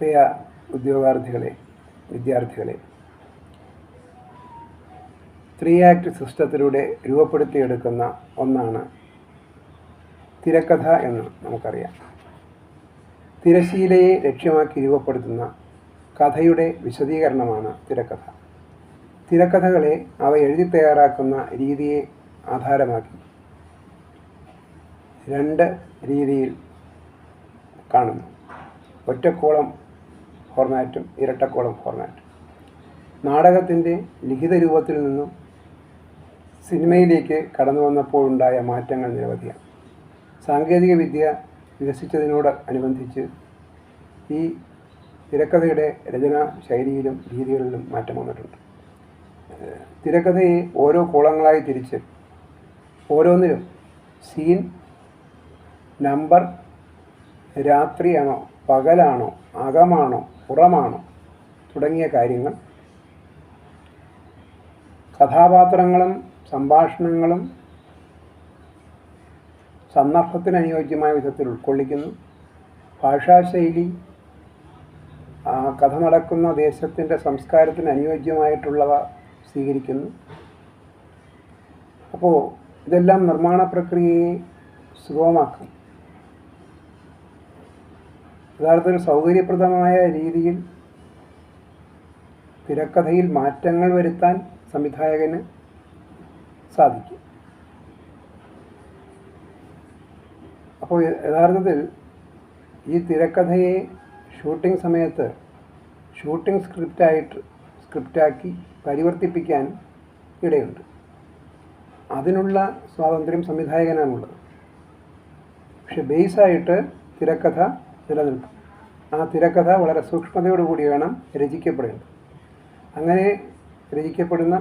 പ്രിയ ഉദ്യോഗാർത്ഥികളെ വിദ്യാർത്ഥികളെ three act സിസ്റ്റത്തിലൂടെ രൂപപ്പെടുത്തിയെടുക്കുന്ന ഒന്നാണ് തിരക്കഥ എന്ന് നമുക്കറിയാം. തിരശീലയെ ലക്ഷ്യമാക്കി രൂപപ്പെടുത്തുന്ന കഥയുടെ വിശദീകരണമാണ് തിരക്കഥ. തിരക്കഥകളെ അവ എഴുതി തയ്യാറാക്കുന്ന രീതിയെ ആധാരമാക്കി രണ്ട് രീതിയിൽ കാണുന്നു. ഒറ്റക്കോളം ഫോർമാറ്റും ഇരട്ടക്കോളം ഫോർമാറ്റും നാടകത്തിന്റെ ലിഖിത രൂപത്തിൽ നിന്നും സിനിമയിലേക്ക് കടന്നു വന്നപ്പോഴുണ്ടായ മാറ്റങ്ങൾ നിരവധിയാണ്. സാങ്കേതിക വിദ്യ വികസിച്ചതിനോട് അനുബന്ധിച്ച് ഈ തിരക്കഥയുടെ രചനാ ശൈലിയിലും രീതികളിലും മാറ്റം വന്നിട്ടുണ്ട്. തിരക്കഥയെ ഓരോ കോളങ്ങളായി തിരിച്ച് ഓരോന്നിലും സീൻ നമ്പർ രാത്രിയാണോ പകലാണോ അകമാണോ പുറമാണോ. തുടങ്ങിയ കാര്യങ്ങൾ. കഥാപാത്രങ്ങളും സംഭാഷണങ്ങളും സന്ദർഭത്തിന് അനുയോജ്യമായ വിധത്തിൽ ഉൾക്കൊള്ളിക്കുന്നു. ഭാഷാശൈലി ആ കഥ നടക്കുന്ന ദേശത്തിന്റെ സംസ്കാരത്തിന് അനുയോജ്യമായിട്ടുള്ളവ സ്വീകരിക്കുന്നു. അപ്പോൾ ഇതെല്ലാം നിർമ്മാണ പ്രക്രിയയെ സുഗമമാക്കും യഥാർത്ഥത്തിൽ സൗകര്യപ്രദമായ രീതിയിൽ തിരക്കഥയിൽ മാറ്റങ്ങൾ വരുത്താൻ സംവിധായകന് സാധിക്കും. അപ്പോൾ യഥാർത്ഥത്തിൽ ഈ തിരക്കഥയെ ഷൂട്ടിംഗ് സമയത്ത് ഷൂട്ടിംഗ് സ്ക്രിപ്റ്റായിട്ട് സ്ക്രിപ്റ്റാക്കി പരിവർത്തിപ്പിക്കാൻ ഇടയുണ്ട്. അതിനുള്ള സ്വാതന്ത്ര്യം സംവിധായകനാണുള്ളത്. പക്ഷെ ബേസായിട്ട് തിരക്കഥ നിലനിൽക്കും ആ തിരക്കഥ വളരെ സൂക്ഷ്മതയോടുകൂടി വേണം രചിക്കപ്പെടേണ്ടത് അങ്ങനെ രചിക്കപ്പെടുന്ന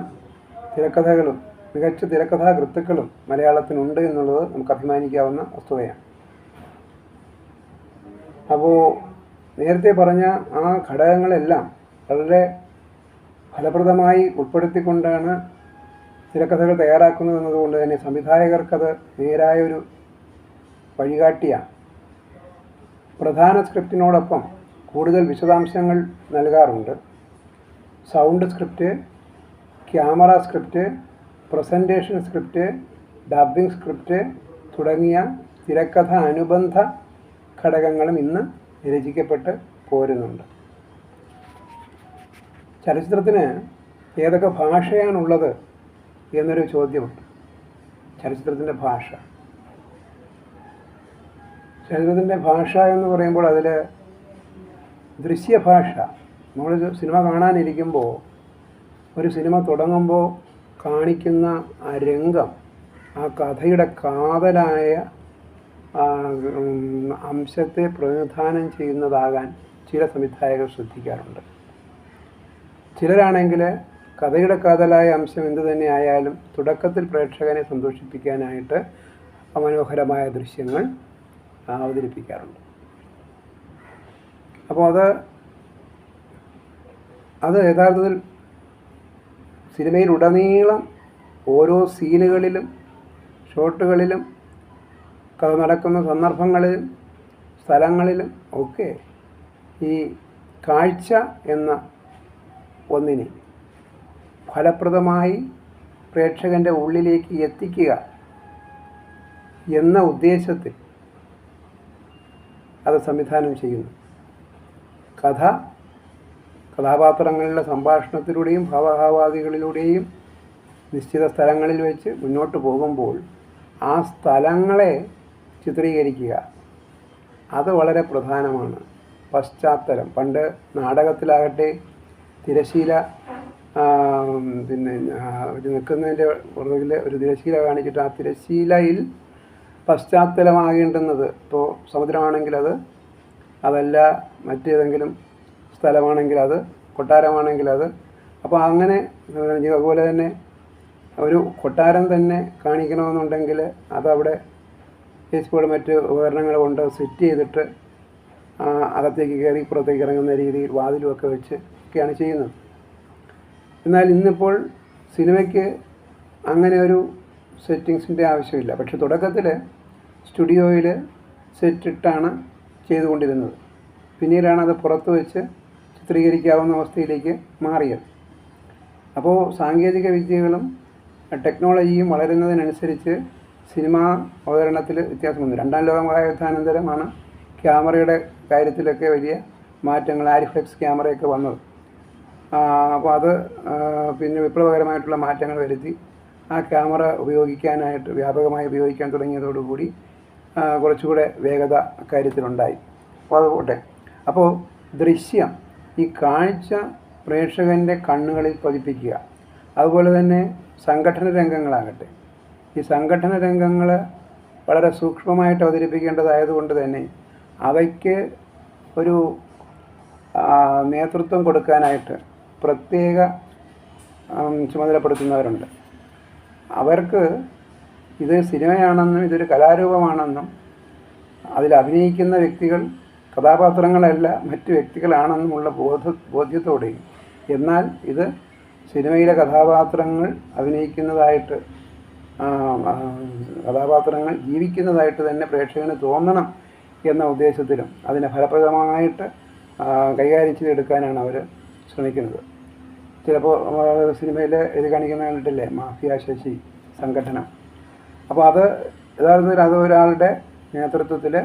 തിരക്കഥകളും മികച്ച തിരക്കഥാകൃത്തുക്കളും മലയാളത്തിനുണ്ട് എന്നുള്ളത് നമുക്ക് അഭിമാനിക്കാവുന്ന വസ്തുതയാണ് അപ്പോൾ നേരത്തെ പറഞ്ഞ ആ ഘടകങ്ങളെല്ലാം വളരെ ഫലപ്രദമായി ഉൾപ്പെടുത്തിക്കൊണ്ടാണ് തിരക്കഥകൾ തയ്യാറാക്കുന്നത് എന്നതുകൊണ്ട് തന്നെ സംവിധായകർക്കത് നേരായൊരു വഴികാട്ടിയാണ്. പ്രധാന സ്ക്രിപ്റ്റിനോടൊപ്പം കൂടുതൽ വിശദാംശങ്ങൾ നൽകാറുണ്ട്. Sound script camera script presentation script dubbing script തുടങ്ങിയ തിരക്കഥ അനുബന്ധ ഘടകങ്ങളും ഇന്ന് രചിക്കപ്പെട്ട് പോരുന്നുണ്ട്. ചലച്ചിത്രത്തിന് ഏതൊക്കെ ഭാഷയാണുള്ളത് എന്നൊരു ചോദ്യമുണ്ട്. ചലച്ചിത്രത്തിന്റെ ഭാഷ. ചലച്ചിത്രത്തിന്റെ ഭാഷ എന്ന് പറയുമ്പോൾ അതിൽ ദൃശ്യഭാഷ. നമ്മൾ സിനിമ കാണാനിരിക്കുമ്പോൾ ഒരു സിനിമ തുടങ്ങുമ്പോൾ കാണിക്കുന്ന ആ രംഗം ആ കഥയുടെ കാതലായ അംശത്തെ പ്രതിനിധാനം ചെയ്യുന്നതാകാൻ ചില സംവിധായകർ ശ്രദ്ധിക്കാറുണ്ട്. ചിലരാണെങ്കിൽ കഥയുടെ കാതലായ അംശം എന്തു തന്നെ ആയാലും തുടക്കത്തിൽ പ്രേക്ഷകനെ സന്തോഷിപ്പിക്കാനായിട്ട് മനോഹരമായ ദൃശ്യങ്ങൾ അവതരിപ്പിക്കാറുണ്ട്. അപ്പോൾ അത് അത് യഥാർത്ഥത്തിൽ സിനിമയിൽ ഉടനീളം ഓരോ സീനുകളിലും ഷോട്ടുകളിലും കഥ നടക്കുന്ന സന്ദർഭങ്ങളിലും സ്ഥലങ്ങളിലും ഒക്കെ ഈ കാഴ്ച എന്ന ഒന്നിനെ ഫലപ്രദമായി പ്രേക്ഷകന്റെ ഉള്ളിലേക്ക് എത്തിക്കുക എന്ന ഉദ്ദേശത്തിൽ അത് സംവിധാനം ചെയ്യുന്നു. കഥ കഥാപാത്രങ്ങളുടെ സംഭാഷണത്തിലൂടെയും ഭാവഭാവാദികളിലൂടെയും നിശ്ചിത സ്ഥലങ്ങളിൽ വെച്ച് മുന്നോട്ട് പോകുമ്പോൾ ആ സ്ഥലങ്ങളെ ചിത്രീകരിക്കുക അത് വളരെ പ്രധാനമാണ്. പശ്ചാത്തലം. പണ്ട് നാടകത്തിലാകട്ടെ തിരശീല പിന്നെ നിൽക്കുന്നതിന്റെ പുറകിൽ ഒരു തിരശീല കാണിച്ചിട്ട് ആ തിരശീലയിൽ പശ്ചാത്തലമാകേണ്ടുന്നത്. ഇപ്പോൾ സമുദ്രമാണെങ്കിൽ അത് അതല്ല മറ്റേതെങ്കിലും സ്ഥലമാണെങ്കിൽ അത് കൊട്ടാരമാണെങ്കിൽ അത്. അപ്പോൾ അങ്ങനെ അതുപോലെ തന്നെ ഒരു കൊട്ടാരം തന്നെ കാണിക്കണമെന്നുണ്ടെങ്കിൽ അതവിടെ ഫേസ്ബുക്ക് മറ്റ് ഉപകരണങ്ങൾ കൊണ്ട് സെറ്റ് ചെയ്തിട്ട് അകത്തേക്ക് കയറി പുറത്തേക്ക് ഇറങ്ങുന്ന രീതിയിൽ വാതിലുമൊക്കെ വെച്ച് ഒക്കെയാണ് ചെയ്യുന്നത്. എന്നാൽ ഇന്നിപ്പോൾ സിനിമയ്ക്ക് അങ്ങനെ ഒരു സെറ്റിങ്സിന്റെ ആവശ്യമില്ല. പക്ഷെ തുടക്കത്തിൽ സ്റ്റുഡിയോയിൽ സെറ്റിട്ടാണ് ചെയ്തുകൊണ്ടിരുന്നത്. പിന്നീടാണ് അത് പുറത്ത് വെച്ച് ചിത്രീകരിക്കാവുന്ന അവസ്ഥയിലേക്ക് മാറിയത്. അപ്പോൾ സാങ്കേതിക വിദ്യകളും ടെക്നോളജിയും വളരുന്നതിനനുസരിച്ച് സിനിമാ അവതരണത്തിൽ വ്യത്യാസം വന്നു രണ്ടാം ലോക മഹായുദ്ധാനന്തരമാണ് ക്യാമറയുടെ കാര്യത്തിലൊക്കെ വലിയ മാറ്റങ്ങൾ ആരിഫ്ലെക്സ് ക്യാമറയൊക്കെ വന്നത്. അപ്പോൾ അത് പിന്നെ വിപ്ലവകരമായിട്ടുള്ള മാറ്റങ്ങൾ വരുത്തി ആ ക്യാമറ ഉപയോഗിക്കാനായിട്ട് വ്യാപകമായി ഉപയോഗിക്കാൻ തുടങ്ങിയതോടുകൂടി കുറച്ചുകൂടെ വേഗത കാര്യത്തിലുണ്ടായി. അപ്പോൾ അത് പോട്ടെ. അപ്പോൾ ദൃശ്യം ഈ കാഴ്ച പ്രേക്ഷകന്റെ കണ്ണുകളിൽ പതിപ്പിക്കുക. അതുപോലെ തന്നെ സംഘടന രംഗങ്ങളാകട്ടെ. ഈ സംഘടന രംഗങ്ങൾ വളരെ സൂക്ഷ്മമായിട്ട് അവതരിപ്പിക്കേണ്ടതായതുകൊണ്ട് തന്നെ അവയ്ക്ക് ഒരു നേതൃത്വം കൊടുക്കാനായിട്ട് പ്രത്യേക ചുമതലപ്പെടുത്തുന്നവരുണ്ട്. അവർക്ക് ഇത് സിനിമയാണെന്നും ഇതൊരു കലാരൂപമാണെന്നും അതിൽ അഭിനയിക്കുന്ന വ്യക്തികൾ കഥാപാത്രങ്ങളല്ല മറ്റു വ്യക്തികളാണെന്നുമുള്ള ബോധ ബോധ്യത്തോടെയും എന്നാൽ ഇത് സിനിമയിലെ കഥാപാത്രങ്ങൾ അഭിനയിക്കുന്നതായിട്ട് കഥാപാത്രങ്ങൾ ജീവിക്കുന്നതായിട്ട് തന്നെ പ്രേക്ഷകന് തോന്നണം എന്ന ഉദ്ദേശത്തിലും അതിനെ ഫലപ്രദമായിട്ട് കൈകാര്യം ചെയ്തെടുക്കാനാണ് അവർ ശ്രമിക്കുന്നത്. ചിലപ്പോൾ സിനിമയിൽ ഇത് കാണിക്കുന്ന കണ്ടിട്ടില്ലേ? മാഫിയ ശശി സംഘടന. അപ്പോൾ അത് യഥാർത്ഥത്തിൽ അത് ഒരാളുടെ നേതൃത്വത്തിൽ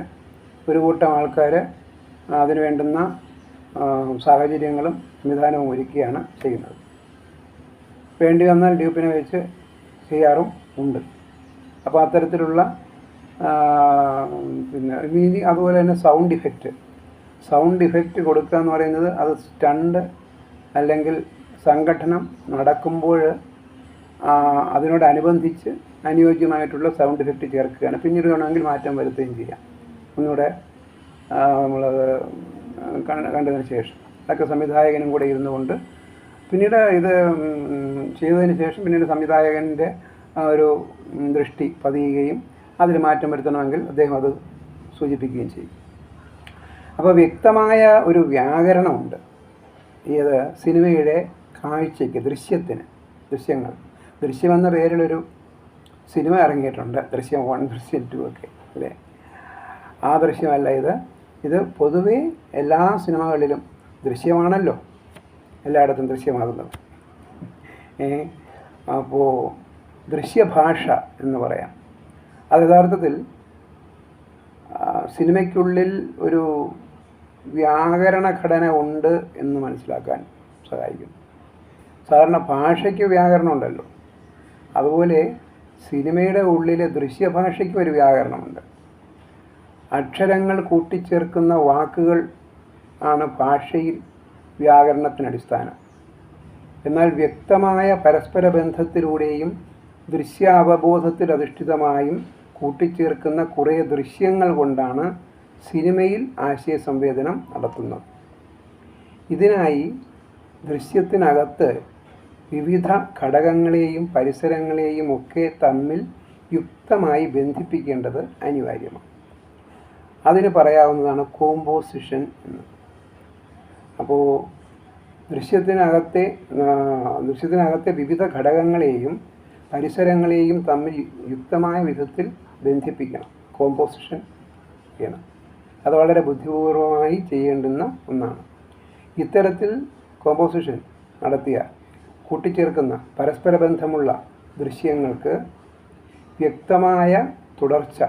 ഒരു കൂട്ടം ആൾക്കാർ അതിന് വേണ്ടുന്ന സാഹചര്യങ്ങളും സംവിധാനവും ഒരുക്കിയാണ് ചെയ്യുന്നത്. വേണ്ടി വന്നാൽ ഡ്യൂപ്പിനെ വെച്ച് ചെയ്യാറും ഉണ്ട്. അപ്പോൾ അത്തരത്തിലുള്ള പിന്നെ ഇനി അതുപോലെ തന്നെ സൗണ്ട് ഇഫക്റ്റ്. സൗണ്ട് ഇഫക്റ്റ് കൊടുക്കുക എന്ന് പറയുന്നത് അത് സ്റ്റണ്ട് അല്ലെങ്കിൽ സംഘടനം നടക്കുമ്പോൾ അതിനോടനുബന്ധിച്ച് അനുയോജ്യമായിട്ടുള്ള സൗണ്ട് ഇഫക്റ്റ് ചേർക്കുകയാണ്. പിന്നീട് വേണമെങ്കിൽ മാറ്റം വരുത്തുകയും ചെയ്യാം. ഒന്നുകൂടെ നമ്മളത് കണ്ടതിന് ശേഷം. അതൊക്കെ സംവിധായകനും കൂടെ ഇരുന്നു കൊണ്ട് പിന്നീട് ഇത് ചെയ്തതിന് ശേഷം പിന്നീട് സംവിധായകന്റെ ഒരു ദൃഷ്ടി പതിയുകയും അതിൽ മാറ്റം വരുത്തണമെങ്കിൽ അദ്ദേഹം അത് സൂചിപ്പിക്കുകയും ചെയ്യും. അപ്പോൾ വ്യക്തമായ ഒരു വ്യാകരണമുണ്ട്. ഏത് സിനിമയുടെ കാഴ്ചയ്ക്ക് ദൃശ്യത്തിന് ദൃശ്യങ്ങൾ ദൃശ്യമെന്ന പേരിലൊരു സിനിമ ഇറങ്ങിയിട്ടുണ്ട്. ദൃശ്യം വൺ ദൃശ്യം ടു ഒക്കെ അല്ലേ? ആ ദൃശ്യമല്ല ഇത്. ഇത് പൊതുവേ എല്ലാ സിനിമകളിലും ദൃശ്യമാണല്ലോ എല്ലായിടത്തും ദൃശ്യമാകുന്നത്. അപ്പോൾ ദൃശ്യഭാഷ എന്ന് പറയാം. അത് യഥാർത്ഥത്തിൽ സിനിമയ്ക്കുള്ളിൽ ഒരു വ്യാകരണ ഘടന ഉണ്ട് എന്ന് മനസ്സിലാക്കാൻ സഹായിക്കും സാധാരണ ഭാഷയ്ക്ക് വ്യാകരണം ഉണ്ടല്ലോ. അതുപോലെ സിനിമയുടെ ഉള്ളിലെ ദൃശ്യഭാഷയ്ക്ക് ഒരു വ്യാകരണമുണ്ട്. അക്ഷരങ്ങൾ കൂട്ടിച്ചേർക്കുന്ന വാക്കുകൾ ആണ് ഭാഷയിൽ വ്യാകരണത്തിനടിസ്ഥാനം എന്നാൽ വ്യക്തമായ പരസ്പര ബന്ധത്തിലൂടെയും ദൃശ്യാവബോധത്തിൽ അധിഷ്ഠിതമായും കൂട്ടിച്ചേർക്കുന്ന കുറേ ദൃശ്യങ്ങൾ കൊണ്ടാണ് സിനിമയിൽ ആശയ സംവേദനം നടത്തുന്നത്. ഇതിനായി ദൃശ്യത്തിനകത്ത് വിവിധ ഘടകങ്ങളെയും പരിസരങ്ങളെയും ഒക്കെ തമ്മിൽ യുക്തമായി ബന്ധിപ്പിക്കേണ്ടത് അനിവാര്യമാണ്. അതിന് പറയാവുന്നതാണ് കോമ്പോസിഷൻ എന്ന്. അപ്പോൾ ദൃശ്യത്തിനകത്തെ ദൃശ്യത്തിനകത്തെ വിവിധ ഘടകങ്ങളെയും പരിസരങ്ങളെയും തമ്മിൽ യുക്തമായ വിധത്തിൽ ബന്ധിപ്പിക്കണം. കോമ്പോസിഷൻ ചെയ്യണം. അത് വളരെ ബുദ്ധിപൂർവമായി ചെയ്യേണ്ടുന്ന ഒന്നാണ്. ഇത്തരത്തിൽ കോമ്പോസിഷൻ നടത്തിയ കൂട്ടിച്ചേർക്കുന്ന പരസ്പര ബന്ധമുള്ള ദൃശ്യങ്ങൾക്ക് വ്യക്തമായ തുടർച്ച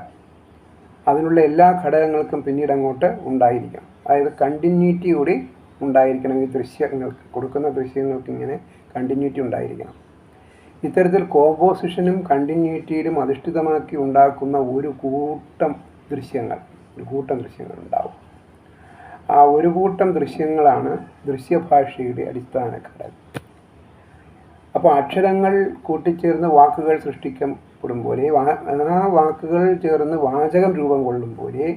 അതിനുള്ള എല്ലാ ഘടകങ്ങൾക്കും പിന്നീട് അങ്ങോട്ട് ഉണ്ടായിരിക്കണം. അതായത് കണ്ടിന്യൂറ്റി കൂടി ഉണ്ടായിരിക്കണം. ഈ ദൃശ്യങ്ങൾക്ക് കൊടുക്കുന്ന ദൃശ്യങ്ങൾക്ക് ഇങ്ങനെ കണ്ടിന്യൂറ്റി ഉണ്ടായിരിക്കണം. ഇത്തരത്തിൽ കോമ്പോസിഷനും കണ്ടിന്യൂറ്റിയിലും അധിഷ്ഠിതമാക്കി ഉണ്ടാക്കുന്ന ഒരു കൂട്ടം ദൃശ്യങ്ങൾ ഒരു കൂട്ടം ദൃശ്യങ്ങൾ ഉണ്ടാവും. ആ ഒരു കൂട്ടം ദൃശ്യങ്ങളാണ് ദൃശ്യഭാഷയുടെ അടിസ്ഥാന ഘടകം. അപ്പോൾ അക്ഷരങ്ങൾ കൂട്ടിച്ചേർന്ന് വാക്കുകൾ സൃഷ്ടിക്കപ്പെടും പോലെ ആ വാക്കുകൾ ചേർന്ന് വാചകം രൂപം കൊള്ളും പോലെ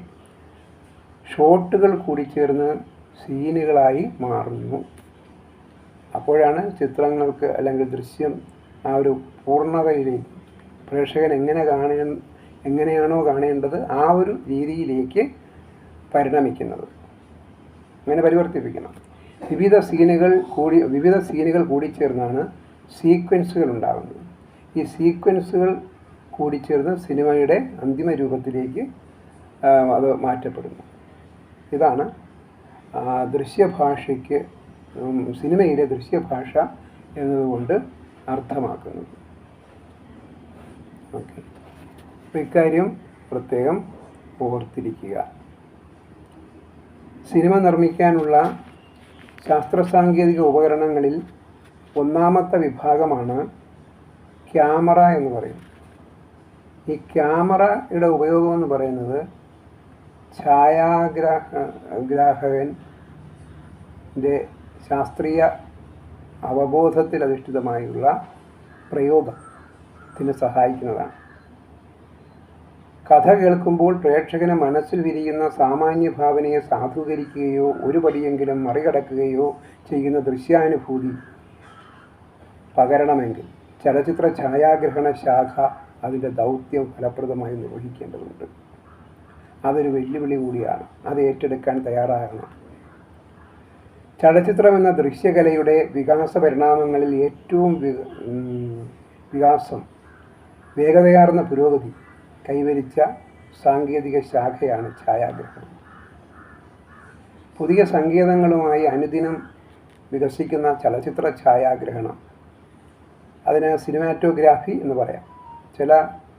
ഷോട്ടുകൾ കൂടിച്ചേർന്ന് സീനുകളായി മാറുന്നു. അപ്പോഴാണ് ചിത്രങ്ങൾക്ക് അല്ലെങ്കിൽ ദൃശ്യം ആ ഒരു പൂർണതയിലേക്ക് പ്രേക്ഷകൻ എങ്ങനെ കാണേ എങ്ങനെയാണോ കാണേണ്ടത് ആ ഒരു രീതിയിലേക്ക് പരിണമിക്കുന്നത്. അങ്ങനെ പരിവർത്തിപ്പിക്കണം. വിവിധ സീനുകൾ കൂടി വിവിധ സീനുകൾ കൂടിച്ചേർന്നാണ് സീക്വൻസുകൾ ഉണ്ടാകുന്നത് ഈ സീക്വൻസുകൾ കൂടിച്ചേർന്ന് സിനിമയുടെ അന്തിമ രൂപത്തിലേക്ക് അത് മാറ്റപ്പെടുന്നു. ഇതാണ് ദൃശ്യഭാഷയ്ക്ക് സിനിമയിലെ ദൃശ്യഭാഷ എന്നതുകൊണ്ട് അർത്ഥമാക്കുന്നത്. ഓക്കെ. ഇക്കാര്യം പ്രത്യേകം ഓർത്തിരിക്കുക. സിനിമ നിർമ്മിക്കാനുള്ള ശാസ്ത്ര സാങ്കേതിക ഉപകരണങ്ങളിൽ ഒന്നാമത്തെ വിഭാഗമാണ് ക്യാമറ എന്ന് പറയും ഈ ക്യാമറയുടെ ഉപയോഗം എന്ന് പറയുന്നത് ഛായാഗ്രാഹ ഗ്രാഹകന്റെ ശാസ്ത്രീയ അവബോധത്തിൽ അധിഷ്ഠിതമായുള്ള പ്രയോഗത്തിന് സഹായിക്കുന്നതാണ്. കഥ കേൾക്കുമ്പോൾ പ്രേക്ഷകന് മനസ്സിൽ വിരിയുന്ന സാമാന്യ ഭാവനയെ സാധൂകരിക്കുകയോ ഒരു പടിയെങ്കിലും മറികടക്കുകയോ ചെയ്യുന്ന ദൃശ്യാനുഭൂതി പകരണമെങ്കിൽ ചലച്ചിത്ര ഛായാഗ്രഹണ ശാഖ അതിന്റെ ദൗത്യം ഫലപ്രദമായി നിർവഹിക്കേണ്ടതുണ്ട്. അതൊരു വെല്ലുവിളി കൂടിയാണ്. അത് ഏറ്റെടുക്കാൻ തയ്യാറാകണം. ചലച്ചിത്രം എന്ന ദൃശ്യകലയുടെ വികാസ പരിണാമങ്ങളിൽ ഏറ്റവും വികാസം വേഗതയാർന്ന പുരോഗതി കൈവരിച്ച സാങ്കേതിക ശാഖയാണ് ഛായാഗ്രഹണം. പുതിയ സങ്കേതങ്ങളുമായി അനുദിനം വികസിക്കുന്ന ചലച്ചിത്ര ഛായാഗ്രഹണം അതിന് സിനിമാറ്റോഗ്രാഫി എന്ന് പറയാം. ചില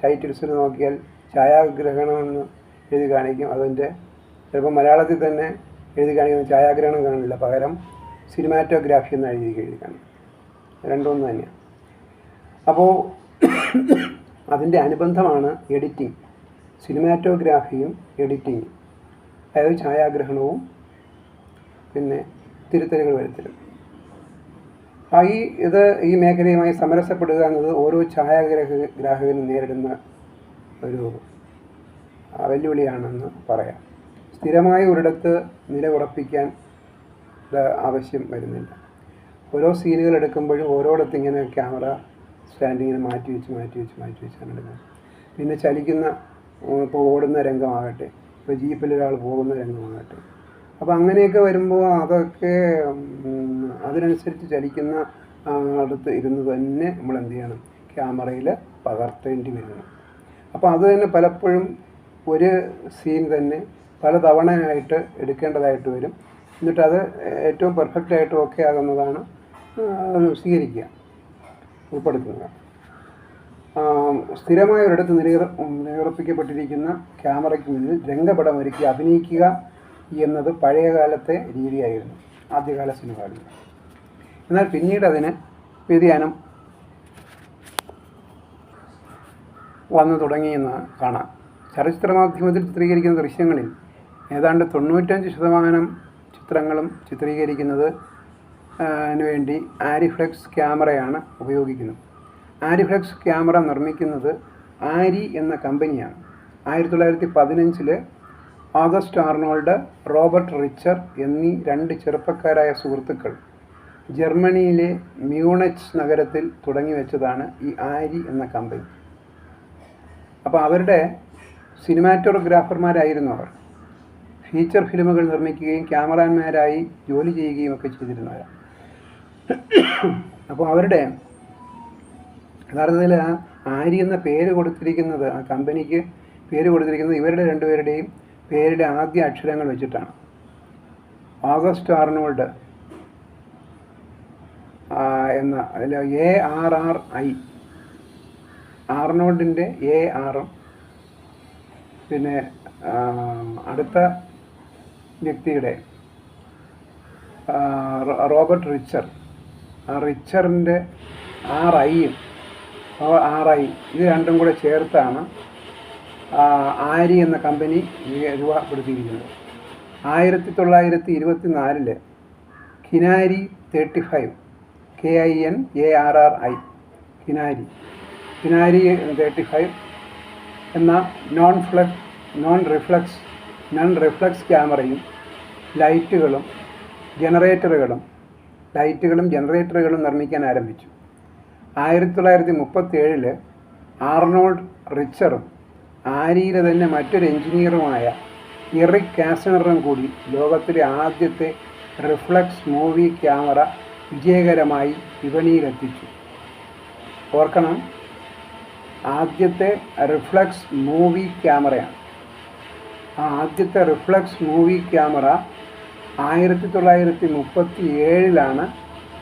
ടൈറ്റിൽസിൽ നോക്കിയാൽ ഛായാഗ്രഹണം എന്ന് എഴുതി കാണിക്കും. അതിന്റെ ചിലപ്പോൾ മലയാളത്തിൽ തന്നെ എഴുതി കാണിക്കുന്ന ഛായാഗ്രഹണം കാണില്ല പകരം സിനിമാറ്റോഗ്രാഫി എന്ന് എഴുതി എഴുതി കാണിക്കും. രണ്ടൊന്ന് തന്നെയാണ് അപ്പോൾ അതിന്റെ അനുബന്ധമാണ് എഡിറ്റിംഗ് സിനിമാറ്റോഗ്രാഫിയും എഡിറ്റിങ്ങും അതായത് ഛായാഗ്രഹണവും പിന്നെ തിരുത്തലുകൾ വരുത്തലും. ഈ ഇത് ഈ മേഖലയുമായി സമരസപ്പെടുക എന്നത് ഓരോ ഛായാഗ്രഹ ഗ്രാഹകനും നേരിടുന്ന ഒരു വെല്ലുവിളിയാണെന്ന് പറയാം. സ്ഥിരമായി ഒരിടത്ത് നിലയുറപ്പിക്കാൻ ആവശ്യം വരുന്നില്ല. ഓരോ സീനുകൾ എടുക്കുമ്പോഴും ഓരോടത്ത് ഇങ്ങനെ ക്യാമറ സ്റ്റാൻഡിങ്ങിന് മാറ്റി വെച്ച് മാറ്റി വെച്ച് മാറ്റി വെച്ചാണ് എടുക്കുന്നത്. പിന്നെ ചലിക്കുന്ന ഇപ്പോൾ ഓടുന്ന രംഗമാകട്ടെ ഇപ്പോൾ ജീപ്പിൽ ഒരാൾ പോകുന്ന രംഗമാകട്ടെ അപ്പോൾ അങ്ങനെയൊക്കെ വരുമ്പോൾ അതൊക്കെ അതിനനുസരിച്ച് ചലിക്കുന്ന അടുത്ത് ഇരുന്ന് തന്നെ നമ്മൾ എന്ത് ചെയ്യണം ക്യാമറയിൽ പകർത്തേണ്ടി വരുന്നു അപ്പോൾ അത് തന്നെ പലപ്പോഴും ഒരു സീൻ തന്നെ പല തവണയായിട്ട് എടുക്കേണ്ടതായിട്ട് വരും. എന്നിട്ട് അത് ഏറ്റവും പെർഫെക്റ്റ് ആയിട്ട് ഓക്കെ ആകുന്നതാണ് സ്വീകരിക്കുക ഉൾപ്പെടുത്തുക. സ്ഥിരമായ ഒരിടത്ത് നിലയുറ നിലയുറപ്പിക്കപ്പെട്ടിരിക്കുന്ന ക്യാമറയ്ക്ക് മുന്നിൽ രംഗപടം ഒരുക്കി അഭിനയിക്കുക എന്നത് പഴയകാലത്തെ രീതിയായിരുന്നു ആദ്യകാല സിനിമകളിൽ എന്നാൽ പിന്നീട് അതിന് വ്യതിയാനം വന്നു തുടങ്ങിയെന്ന് കാണാം. ചലച്ചിത്ര മാധ്യമത്തിൽ ചിത്രീകരിക്കുന്ന ദൃശ്യങ്ങളിൽ ഏതാണ്ട് തൊണ്ണൂറ്റഞ്ച് ശതമാനം ചിത്രങ്ങളും ചിത്രീകരിക്കുന്നത് വേണ്ടി ആരിഫ്ലെക്സ് ക്യാമറയാണ് ഉപയോഗിക്കുന്നത്. ആരിഫ്ലെക്സ് ക്യാമറ നിർമ്മിക്കുന്നത് ആരി എന്ന കമ്പനിയാണ്. ആയിരത്തി തൊള്ളായിരത്തി പതിനഞ്ചിൽ ഓഗസ്റ്റ് ആർണോൾഡ് റോബർട്ട് റിച്ചർ എന്നീ രണ്ട് ചെറുപ്പക്കാരായ സുഹൃത്തുക്കൾ ജർമ്മനിയിലെ മ്യൂണച്ച് നഗരത്തിൽ തുടങ്ങി വെച്ചതാണ് ഈ ആരി എന്ന കമ്പനി. അപ്പോൾ അവരുടെ സിനിമാറ്റോഗ്രാഫർമാരായിരുന്നു അവർ. ഫീച്ചർ ഫിലിമുകൾ നിർമ്മിക്കുകയും ക്യാമറാമാരായി ജോലി ചെയ്യുകയും ഒക്കെ ചെയ്തിരുന്നവരാണ് അപ്പോൾ അവരുടെ യഥാർത്ഥത്തിൽ ആ ആരി എന്ന പേര് കൊടുത്തിരിക്കുന്നത് ആ കമ്പനിക്ക് പേര് കൊടുത്തിരിക്കുന്നത് ഇവരുടെ രണ്ടുപേരുടെയും പേരുടെ ആദ്യ അക്ഷരങ്ങൾ വെച്ചിട്ടാണ്. ഓഗസ്റ്റ് ആർണോൾഡ് എന്ന അതിൽ എ ആർ ആർ ഐ. ആർണോൾഡിന്റെ എ ആറും പിന്നെ അടുത്ത വ്യക്തിയുടെ റോബർട്ട് റിച്ചർ. ആ റിച്ചറിന്റെ ആർ ഐയും ആർ ഐ ഇത് രണ്ടും കൂടെ ചേർത്താണ് ആരി എന്ന കമ്പനി രൂപപ്പെടുത്തിയിരിക്കുന്നത്. ആയിരത്തി തൊള്ളായിരത്തി ഇരുപത്തി നാലിൽ Kinarri thirty five K I N A R R I Kinarri. Kinarri thirty five എന്ന non flex non reflex non reflex ക്യാമറയും ലൈറ്റുകളും ജനറേറ്ററുകളും ലൈറ്റുകളും ജനറേറ്ററുകളും നിർമ്മിക്കാൻ ആരംഭിച്ചു. ആയിരത്തി തൊള്ളായിരത്തി മുപ്പത്തി ഏഴിൽ ആർണോൾഡ് റിച്ചറും ആരിയിലെ തന്നെ മറ്റൊരു എഞ്ചിനീയറുമായ എറിക് കാസനറും കൂടി ലോകത്തിലെ ആദ്യത്തെ റിഫ്ലക്സ് മൂവി ക്യാമറ വിജയകരമായി വിപണിയിലെത്തിച്ചു. ഓർക്കണം ആദ്യത്തെ റിഫ്ലക്സ് മൂവി ക്യാമറയാണ്. ആ ആദ്യത്തെ റിഫ്ലക്സ് മൂവി ക്യാമറ ആയിരത്തി തൊള്ളായിരത്തി മുപ്പത്തി ഏഴിലാണ്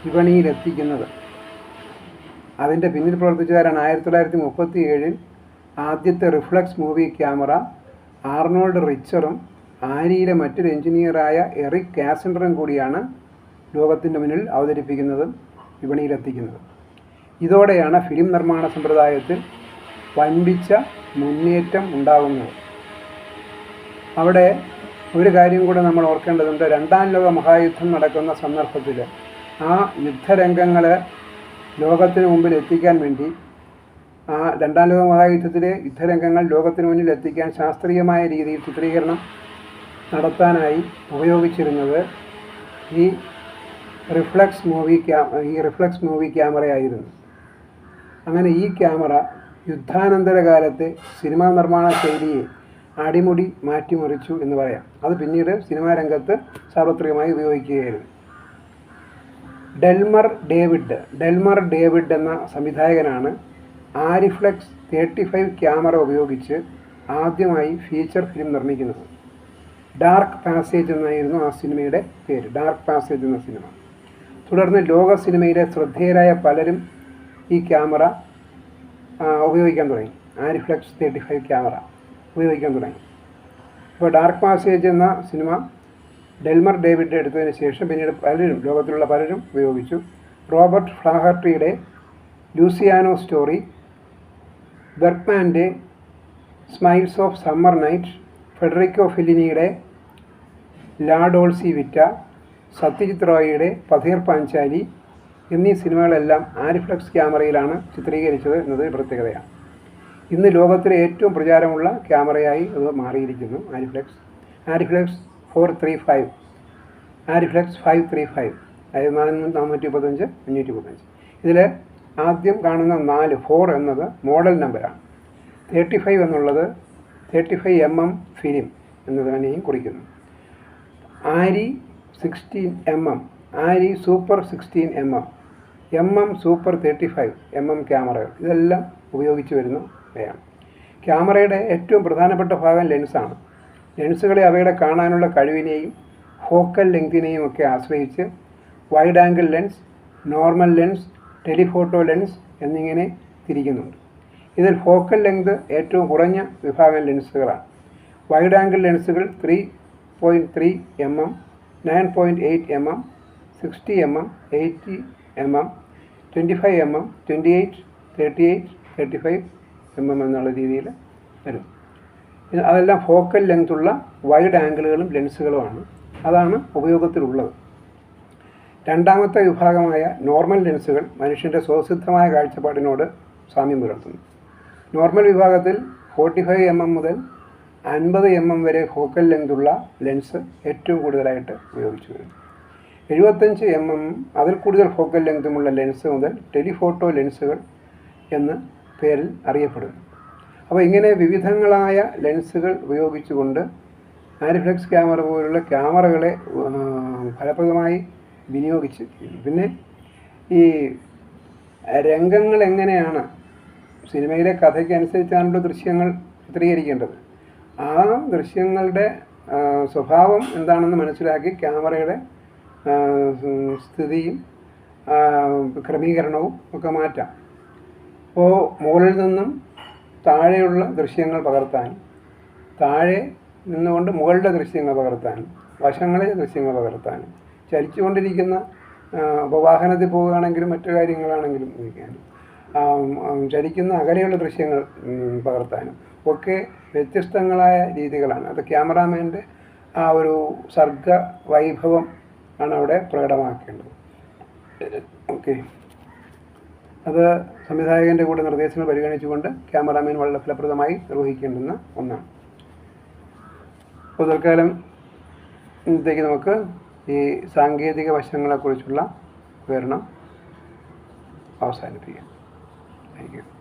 വിപണിയിലെത്തിക്കുന്നത്. അതിന്റെ പിന്നിൽ പ്രവർത്തിച്ചുകാരാണ് ആയിരത്തി തൊള്ളായിരത്തി മുപ്പത്തി ഏഴിൽ ആദ്യത്തെ റിഫ്ലക്സ് മൂവി ക്യാമറ ആർണോൾഡ് റിച്ചറും ആരിയിലെ മറ്റൊരു എഞ്ചിനീയറായ എറിക് കാസൻഡറും കൂടിയാണ് ലോകത്തിന്റെ മുന്നിൽ അവതരിപ്പിക്കുന്നതും വിപണിയിലെത്തിക്കുന്നത്. ഇതോടെയാണ് ഫിലിം നിർമ്മാണ സമ്പ്രദായത്തിൽ വൻപിച്ച മുന്നേറ്റം ഉണ്ടാകുന്നത്. അവിടെ ഒരു കാര്യം കൂടെ നമ്മൾ ഓർക്കേണ്ടതുണ്ട്. രണ്ടാം ലോക മഹായുദ്ധം നടക്കുന്ന സന്ദർഭത്തിൽ ആ യുദ്ധരംഗങ്ങൾ ലോകത്തിന് മുമ്പിൽ എത്തിക്കാൻ വേണ്ടി ആ രണ്ടാം ലോക മഹായുദ്ധത്തിലെ യുദ്ധരംഗങ്ങൾ ലോകത്തിന് മുന്നിൽ എത്തിക്കാൻ ശാസ്ത്രീയമായ രീതിയിൽ ചിത്രീകരണം നടത്താനായി ഉപയോഗിച്ചിരുന്നത് ഈ റിഫ്ലക്സ് മൂവി ക്യാ ഈ റിഫ്ലക്സ് മൂവി ക്യാമറയായിരുന്നു. അങ്ങനെ ഈ ക്യാമറ യുദ്ധാനന്തര കാലത്തെ സിനിമാ നിർമ്മാണ ശൈലിയെ അടിമുടി മാറ്റിമറിച്ചു എന്ന് പറയാം. അത് പിന്നീട് സിനിമാ രംഗത്ത് സാർവത്രികമായി ഉപയോഗിക്കുകയായിരുന്നു. ഡെൽമർ ഡേവിഡ് ഡെൽമർ ഡേവിഡ് എന്ന സംവിധായകനാണ് ആരിഫ്ലെക്സ് തേർട്ടി ഫൈവ് ക്യാമറ ഉപയോഗിച്ച് ആദ്യമായി ഫീച്ചർ ഫിലിം നിർമ്മിക്കുന്നത്. ഡാർക്ക് പാസേജ് എന്നായിരുന്നു ആ സിനിമയുടെ പേര്. ഡാർക്ക് പാസേജ് എന്ന സിനിമ. തുടർന്ന് ലോക സിനിമയിലെ ശ്രദ്ധേയരായ പലരും ഈ ക്യാമറ ഉപയോഗിക്കാൻ തുടങ്ങി. ആരിഫ്ലെക്സ് തേർട്ടി ഫൈവ് ക്യാമറ ഉപയോഗിക്കാൻ തുടങ്ങി. ഇപ്പോൾ ഡാർക്ക് പാസേജ് എന്ന സിനിമ ഡെൽമർ ഡേവിഡ് എടുത്തതിന് ശേഷം പിന്നീട് പലരും ലോകത്തിലുള്ള പലരും ഉപയോഗിച്ചു. റോബർട്ട് ഫ്ലാഹർട്ടിയുടെ Louisiana Story ബെർഗ്മാന്റെ Smiles of Summer Night Federico ഫിലിനിയുടെ ലാ ഡോൾസി വിറ്റ സത്യജിത് റോയിയുടെ പഥീർ പാഞ്ചാലി എന്നീ സിനിമകളെല്ലാം ആരിഫ്ലക്സ് ക്യാമറയിലാണ് ചിത്രീകരിച്ചത് എന്നത് പ്രത്യേകതയാണ്. ഇന്ന് ലോകത്തിലെ ഏറ്റവും പ്രചാരമുള്ള ക്യാമറയായി അത് മാറിയിരിക്കുന്നു Arriflex Arriflex four three five Arriflex five three five അതായത് നാനൂറ്റി മുപ്പത്തഞ്ച് അഞ്ഞൂറ്റി മുപ്പത്തഞ്ച് ഇതിൽ ആദ്യം കാണുന്ന നാല് ഫോർ എന്നത് മോഡൽ നമ്പറാണ് തേർട്ടി ഫൈവ് എന്നുള്ളത് thirty five M M film എന്നതിനെയും കുറിക്കുന്നു. Arri sixteen M M Arri super sixteen M M M M super thirty five M M ക്യാമറകൾ ഇതെല്ലാം ഉപയോഗിച്ച് വരുന്നവയാണ്. ക്യാമറയുടെ ഏറ്റവും പ്രധാനപ്പെട്ട ഭാഗം ലെൻസാണ്. ലെൻസുകളെ അവയുടെ കാണാനുള്ള കഴിവിനെയും ഫോക്കൽ ലെങ്തിനെയും ഒക്കെ ആശ്രയിച്ച് wide angle lens normal lens telephoto lens എന്നിങ്ങനെ തിരിക്കുന്നുണ്ട്. ഇതിൽ ഫോക്കൽ ലെങ്ത് ഏറ്റവും കുറഞ്ഞ വിഭാഗം ലെൻസുകളാണ്. വൈഡ് ആംഗിൾ ലെൻസുകൾ three point three M M nine point eight M M sixty M M eighty M M twenty five M M twenty eight thirty eight thirty five M M എന്നുള്ള രീതിയിൽ വരും. അതെല്ലാം focal ലെങ്ത്തുള്ള wide ആംഗിളുകളും ലെൻസുകളുമാണ്. അതാണ് ഉപയോഗത്തിലുള്ളത്. രണ്ടാമത്തെ വിഭാഗമായ normal ലെൻസുകൾ മനുഷ്യന്റെ സ്വസിദ്ധമായ കാഴ്ചപ്പാടിനോട് സാമ്യം പുലർത്തുന്നു. നോർമൽ വിഭാഗത്തിൽ ഫോർട്ടി ഫൈവ് എം എം മുതൽ അൻപത് എം എം വരെ ഫോക്കൽ ലെങ്തുള്ള ലെൻസ് ഏറ്റവും കൂടുതലായിട്ട് ഉപയോഗിച്ചു വരുന്നു. എഴുപത്തഞ്ച് എം എം അതിൽ കൂടുതൽ ഫോക്കൽ ലെങ്തുമുള്ള ലെൻസ് മുതൽ ടെലിഫോട്ടോ ലെൻസുകൾ എന്ന് പേരിൽ അറിയപ്പെടുന്നു. അപ്പോൾ ഇങ്ങനെ വിവിധങ്ങളായ ലെൻസുകൾ ഉപയോഗിച്ചുകൊണ്ട് ആരിഫ്ലെക്സ് ക്യാമറ പോലുള്ള ക്യാമറകളെ ഫലപ്രദമായി വിനിയോഗിച്ച്. പിന്നെ ഈ രംഗങ്ങൾ എങ്ങനെയാണ് സിനിമയിലെ കഥയ്ക്ക് അനുസരിച്ചാണല്ലോ ദൃശ്യങ്ങൾ ചിത്രീകരിക്കേണ്ടത്. ആ ദൃശ്യങ്ങളുടെ സ്വഭാവം എന്താണെന്ന് മനസ്സിലാക്കി ക്യാമറയുടെ സ്ഥിതിയും ക്രമീകരണവും ഒക്കെ മാറ്റാം. അപ്പോൾ മുകളിൽ നിന്നും താഴെയുള്ള ദൃശ്യങ്ങൾ പകർത്താൻ താഴെ നിന്നുകൊണ്ട് മുകളുടെ ദൃശ്യങ്ങൾ പകർത്താൻ വശങ്ങളിലെ ദൃശ്യങ്ങൾ പകർത്താനും ചലിച്ചുകൊണ്ടിരിക്കുന്ന ഉപവാഹനത്തിൽ വാഹനത്തിൽ പോവുകയാണെങ്കിലും മറ്റു കാര്യങ്ങളാണെങ്കിലും ഉപയോഗിക്കാനും ചലിക്കുന്ന അകലെയുള്ള ദൃശ്യങ്ങൾ പകർത്താനും ഒക്കെ വ്യത്യസ്തങ്ങളായ രീതികളാണ്. അത് ക്യാമറാമാന്റെ ആ ഒരു സർഗ വൈഭവം ആണ് അവിടെ പ്രകടമാക്കേണ്ടത്. ഓക്കെ. അത് സംവിധായകന്റെ കൂടെ നിർദ്ദേശങ്ങൾ പരിഗണിച്ചുകൊണ്ട് ക്യാമറാമാൻ വളരെ ഫലപ്രദമായി നിർവഹിക്കേണ്ടുന്ന ഒന്നാണ്. അപ്പോൾ തൽക്കാലം ഇന്നത്തേക്ക് നമുക്ക് ഈ സാങ്കേതിക വശങ്ങളെക്കുറിച്ചുള്ള വിവരണം അവസാനിപ്പിക്കാം. Thank you.